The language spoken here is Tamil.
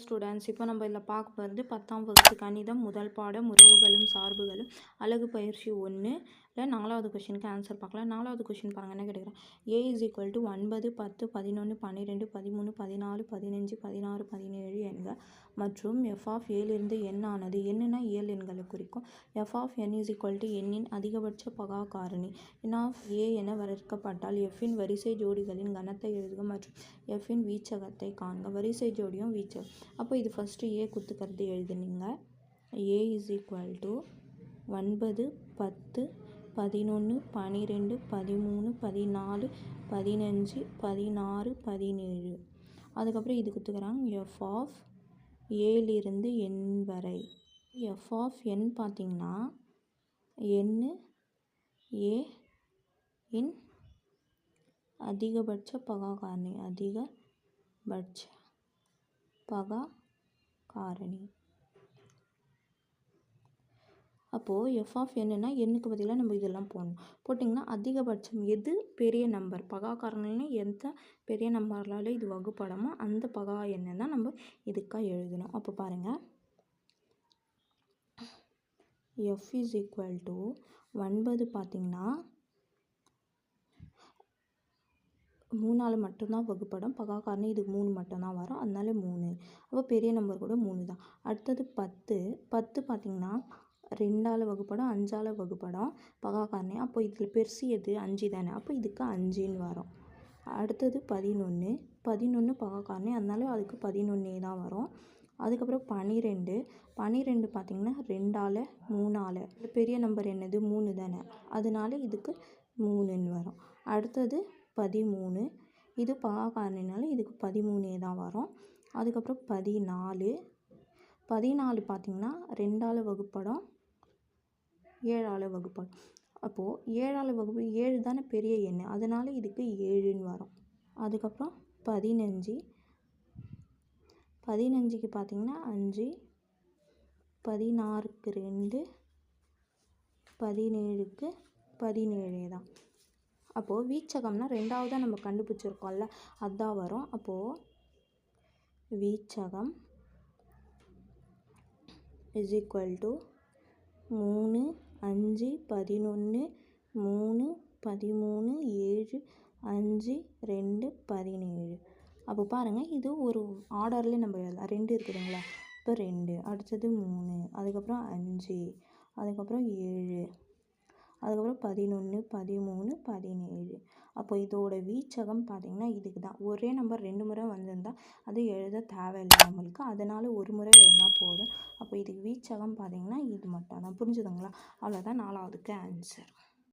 ஸ்டூடெண்ட்ஸ் இப்போ நம்ம இதில் பார்க்க போகிறது பத்தாம் வகுப்பு கணிதம் முதல் பாடம் உறவுகளும் சார்புகளும் அழகு பயிற்சி ஒன்று நாலாவது கொஷினுக்கு ஆன்சர் பார்க்கலாம். நாலாவது கொஷின் பாருங்கள் என்ன கேட்குறேன்? ஏ இஸ் ஈக்குவல் டு ஒன்பது பத்து பதினொன்று பன்னிரெண்டு பதிமூணு பதினாலு பதினஞ்சு பதினாறு பதினேழு எண்கள் மற்றும் எஃப் ஆஃப் ஏலிருந்து எண் ஆனது என்னென்னா ஏழு எண்களை குறிக்கும்? F of n is equal to எண்ணின் அதிகபட்ச பகா காரணி என் ஆஃப் ஏ என வரையறுக்கப்பட்டால் எஃப்பின் வரிசை ஜோடிகளின் கணத்தை எழுதுக மற்றும் எஃப்பின் வீச்சகத்தை காண்க. வரிசை ஜோடியும் வீச்சகம். அப்போ இது ஃபஸ்ட்டு ஏ குத்துக்கிறது எழுதுனீங்க. ஏ இஸ் ஈக்குவல் டு ஒன்பது பத்து பதினொன்று பன்னிரெண்டு பதிமூணு பதினாலு பதினஞ்சு பதினாறு பதினேழு. அதுக்கப்புறம் இது கொடுத்துக்கிறாங்க. எஃப் ஆஃப் ஏலிருந்து எண் வரை. எஃப் ஆஃப் என் பார்த்தீங்கன்னா எண் ஏ இன் அதிகபட்ச பகா காரணி அதிகபட்ச பகா காரணி அப்போது எஃப் ஆஃப் என்னன்னா எண்ணுக்கு பதிலாக நம்ம இதெல்லாம் போடணும். போட்டிங்கன்னா அதிகபட்சம் எது பெரிய நம்பர் பகா காரணம்னு எந்த பெரிய நம்பரால் இது வகுப்படமோ அந்த பகா எண்ணை தான் நம்ம இதுக்காக எழுதணும். அப்போ பாருங்கள் எஃப் இஸ் ஈக்குவல் டு ஒன்பது பார்த்திங்கன்னா மூணால் மட்டும்தான் வகுப்படம். பகா காரணம் இதுக்கு மூணு மட்டும்தான் வரும். அதனால மூணு. அப்போ பெரிய நம்பர் கூட மூணு தான். அடுத்தது பத்து. பத்து பார்த்திங்கன்னா ரெண்டால் வகுப்படம் அஞ்சால் வகுப்படம் பகா அப்போ இதில் பெருசு எது? அஞ்சு தானே. அப்போ இதுக்கு அஞ்சுன்னு வரும். அடுத்தது பதினொன்று பதினொன்று பகா அதனால அதுக்கு பதினொன்னே தான் வரும். அதுக்கப்புறம் பனிரெண்டு. பனிரெண்டு பார்த்திங்கன்னா ரெண்டால் மூணால். பெரிய நம்பர் என்னது? மூணு தானே. அதனால இதுக்கு மூணுன்னு வரும். அடுத்தது பதிமூணு. இது பகாக்காரணினால இதுக்கு பதிமூணே தான் வரும். அதுக்கப்புறம் பதினாலு. பதினாலு பார்த்திங்கன்னா ரெண்டால் வகுப்படம் ஏழால் வகுப்பாள் அப்போது ஏழால் வகுப்பு ஏழு தானே பெரிய எண் அதனால் இதுக்கு ஏழுன்னு வரும். அதுக்கப்புறம் பதினஞ்சு. பதினஞ்சுக்கு பார்த்திங்கன்னா அஞ்சு. பதினாறுக்கு ரெண்டு. பதினேழுக்கு பதினேழே தான். அப்போது வீச்சகம்னா ரெண்டாவதாக நம்ம கண்டுபிடிச்சிருக்கோம்ல. அதுதான் வரும். அப்போது வீச்சகம் இஸ் ஈக்குவல் டு மூணு அஞ்சு பதினொன்று மூணு பதிமூணு ஏழு அஞ்சு ரெண்டு பதினேழு. அப்போ பாருங்கள் இது ஒரு ஆர்டர்லேயே நம்ம எழுதலாம். ரெண்டு இருக்குதுங்களா இப்போ ரெண்டு அடுத்தது மூணு அதுக்கப்புறம் அஞ்சு அதுக்கப்புறம் ஏழு அதுக்கப்புறம் பதினொன்று பதிமூணு பதினேழு. அப்போ இதோட வீச்சகம் பார்த்திங்கன்னா இதுக்கு தான். ஒரே நம்பர் ரெண்டு முறை வந்திருந்தால் அது எழுத தேவையில்லை நம்மளுக்கு அதனால் ஒரு முறை எழுதினா போதும். அப்போ இதுக்கு வீச்சகம் பார்த்திங்கன்னா இது மட்டும் தான். புரிஞ்சுதுங்களா? அவ்வளோதான் நாலாவதுக்கு ஆன்சர்